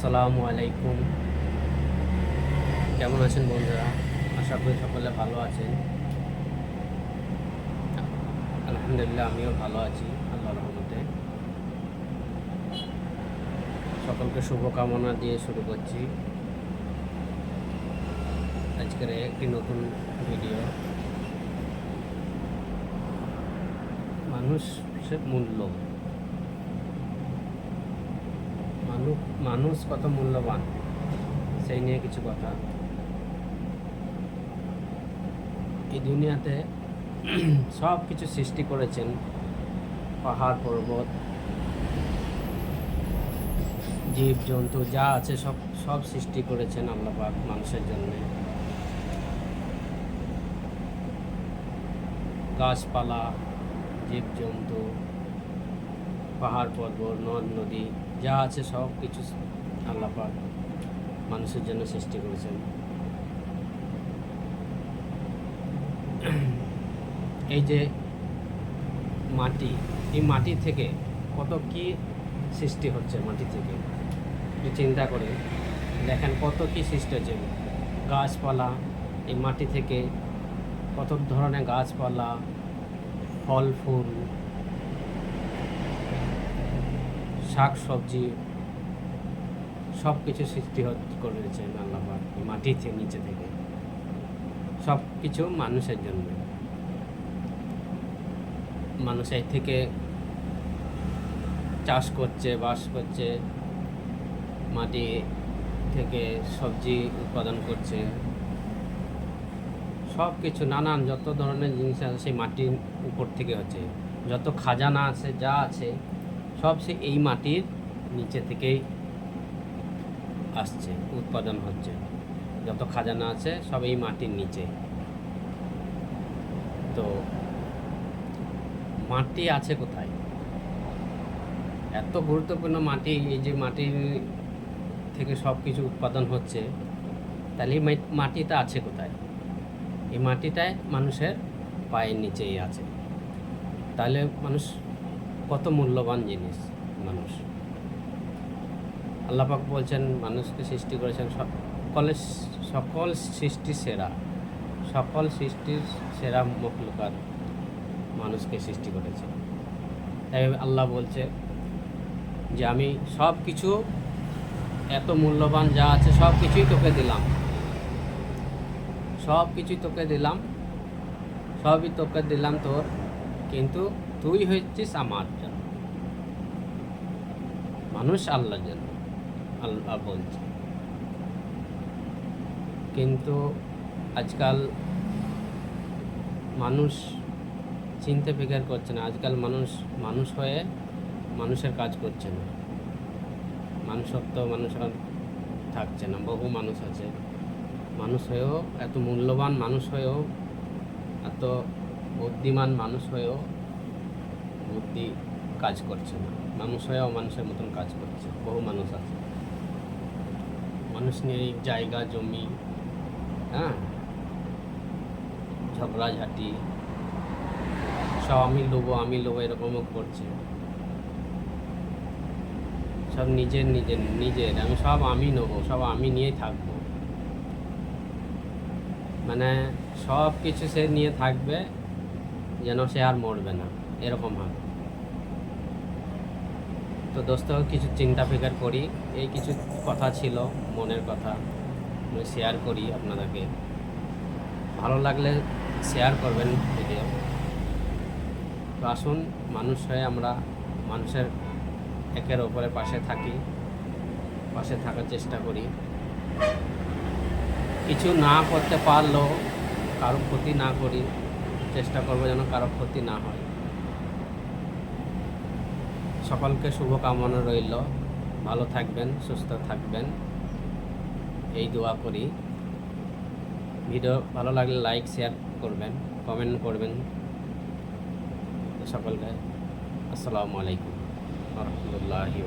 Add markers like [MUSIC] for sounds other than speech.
আসসালামু আলাইকুম। কেমন আছেন বন্ধুরা? আশা করি সকলে ভালো আছেন। আলহামদুলিল্লাহ, আমিও ভালো আছি আল্লাহ রহমতে। সকলকে শুভকামনা দিয়ে শুরু করছি। আজকের একটি নতুন ভিডিও মানুষের মূল্য। মানুষ মানুষ কত মূল্যবান, সেই নিয়ে কিছু কথা। এই দুনিয়াতে [CLEARS THROAT] সব কিছু সৃষ্টি করেছেন পাহাড়, পর্বত, জীব, জন্তু, যা আছে সব সব সৃষ্টি করেছেন আল্লাহ পাক মানুষের জন্য। গাছপালা, জীব, জন্তু, পাহাড়, পর্বত, নদ, নদী যা আছে সব কিছু আল্লাহ পাক মানুষের জন্য সৃষ্টি করেছেন। এই যে মাটি, এই মাটি থেকে কত কি সৃষ্টি হচ্ছে মাটি থেকে? একটু চিন্তা করে দেখেন কত কি সৃষ্টি হচ্ছে। গাছপালা, এই মাটি থেকে কত ধরনের গাছপালা, ফল, ফুল শাক, সবজি সব কিছু সৃষ্টি করেছেন আল্লাহ পাক এই মাটি থেকে নিচে থেকে। সব কিছু মানুষের জন্য। মানুষ এই থেকে চাষ করছে, বাস করছে, মাটি থেকে সবজি উৎপাদন করছে। সব কিছু নানান, যত ধরনের জিনিস আছে, সেই মাটির উপর থেকে হচ্ছে। যত খাজানা আছে, যা আছে সব সে এই মাটির নিচে থেকেই আসছে, উৎপাদন হচ্ছে। যত খাজানা আছে, সব এই মাটির নিচে। তো মাটি আছে কোথায়? এত গুরুত্বপূর্ণ মাটি, এই যে মাটির থেকে সব কিছু উৎপাদন হচ্ছে, তাহলে এই মাটিটা আছে কোথায়? এই মাটিটায় মানুষের পায়ের নিচেই আছে। তাহলে মানুষ কত মূল্যবান জিনিস মানুষ। আল্লাপাক বলছেন, মানুষকে সৃষ্টি করেছেন সকলের সকল সৃষ্টি সেরা। সকল সৃষ্টির সেরা মখলুকাত মানুষকে সৃষ্টি করেছে। তাই আল্লাহ বলছে যে, আমি সব কিছু, এত মূল্যবান যা আছে, সব কিছুই তোকে দিলাম। সব কিছুই তোকে দিলাম, সবই তোকে দিলাম তোর, কিন্তু তুই হচ্ছিস আমার জন্য। মানুষ আল্লাহর জন্য, আল্লাহ বলছে। কিন্তু আজকাল মানুষ চিনতে ফিকার করছে না। আজকাল মানুষ মানুষ হয়ে মানুষের কাজ করছে না। মানুষত্ব মানুষ আর থাকছে না, বহু মানুষ আছে। মানুষ হয়েও এত মূল্যবান মানুষ হয়েও, এত বুদ্ধিমান মানুষ হয়েও বুদ্ধি কাজ করছে না। মানুষ হয়েও মানুষের মতন কাজ করছে। বহু মানুষ আছে। মানুষ নিয়ে জায়গা, জমি হ্যাঁ? ঝগড়াঝাটি সব আমি লোবো আমি লোবো এরকমও করছে। সব নিজের নিজের নিজের। আমি সব আমি নেব, সব আমি নিয়েই থাকব। মানে সব কিছু সে নিয়ে থাকবে, যেন সে আর মরবে না। এরকম হবে তো দোস্ত, কিছু চিন্তা ফিকার করি। এই কিছু কথা ছিল, মনের কথা। আমি শেয়ার করি আপনাদেরকে। ভালো লাগলে শেয়ার করবেন ভিডিও তো আসুন, মানুষ হয়ে আমরা মানুষের একের ওপরে পাশে থাকি, পাশে থাকার চেষ্টা করি। কিছু না করতে পারলেও কারও ক্ষতি না করি, চেষ্টা করব যেন কারও ক্ষতি না হয়। সকলকে শুভকামনা রইল। ভালো থাকবেন, সুস্থ থাকবেন। এই দোয়া করি। ভিডিও ভালো লাগলে লাইক, শেয়ার করবেন, কমেন্ট করবেন। সকলকে আসসালামু আলাইকুম। রহমতুল্লাহি